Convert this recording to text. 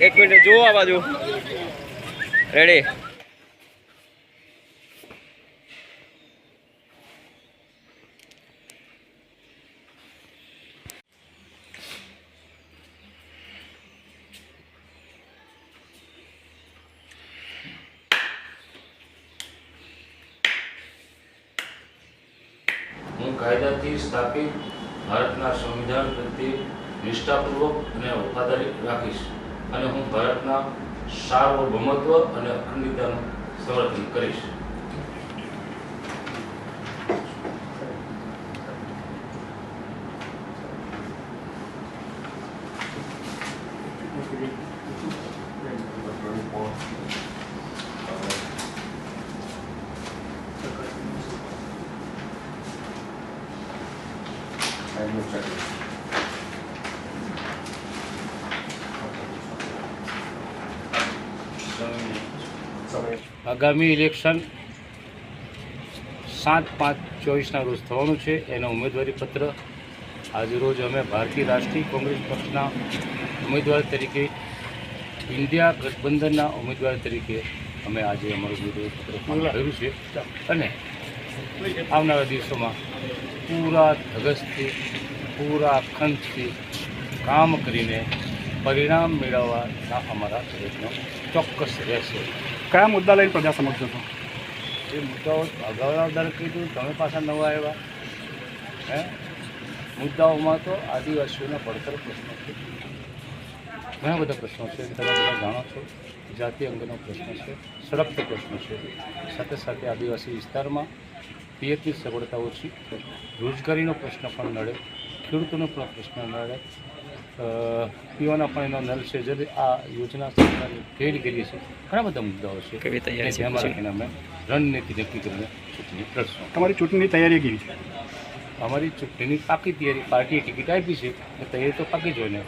એક મિનિટ જુઓ આ બાજુ. રેડી હું કાયદાથી સ્થાપિત ભારતના સંવિધાન પ્રત્યે નિષ્ઠાપૂર્વક અને વફાદારી રાખીશ. અને હું ભારતના સાર્વભૌમત્વ અને અખંડિતતાનું સંરક્ષણ કરીશ. આગામી ઇલેક્શન સાત પાંચ ચોવીસના રોજ થવાનું છે. એનો ઉમેદવારી પત્ર આજરોજ અમે ભારતીય રાષ્ટ્રીય કોંગ્રેસ પક્ષના ઉમેદવાર તરીકે ઇન્ડિયા ગઠબંધનના ઉમેદવાર તરીકે અમે આજે અમારું ઉમેદવારી પત્ર કર્યું છે. અને આવનારા દિવસોમાં પૂરા ધગસથી પૂરા અખંડથી કામ કરીને પરિણામ મેળવવાના અમારા પ્રયત્નો ચોક્કસ રહેશે. કયા મુદ્દા લઈને પ્રજા સમક્ષ હતો એ મુદ્દાઓ અગાઉના દર કીધું, તમે પાછા નવા આવ્યા. હે? મુદ્દાઓમાં તો આદિવાસીઓના પડતર પ્રશ્નો છે. ઘણા બધા પ્રશ્નો છે, તમે બધા જાણો છો. જાતિ અંગેનો પ્રશ્ન છે સડકનો પ્રશ્ન છે. સાથે સાથે આદિવાસી વિસ્તારમાં પિયતની સગવડતા ઓછી રોજગારીનો પ્રશ્ન પણ નડે, ખેડૂતોનો પણ પ્રશ્ન નડે. પીવાના પાણીનો નલ છે. જે આ યોજના સરકારે ફેલ કરી છે. ઘણા બધા મુદ્દાઓ છે. કેવી તૈયારી છે? રાખીને અમે રણનીતિ નક્કી કરીને ચૂંટણી લડશું. તમારી ચૂંટણીની તૈયારી કેવી છે? અમારી ચૂંટણીની પાકી તૈયારી પાર્ટીએ ટિકિટ આપી છે. એ તૈયારી તો પાકી જ હોય ને.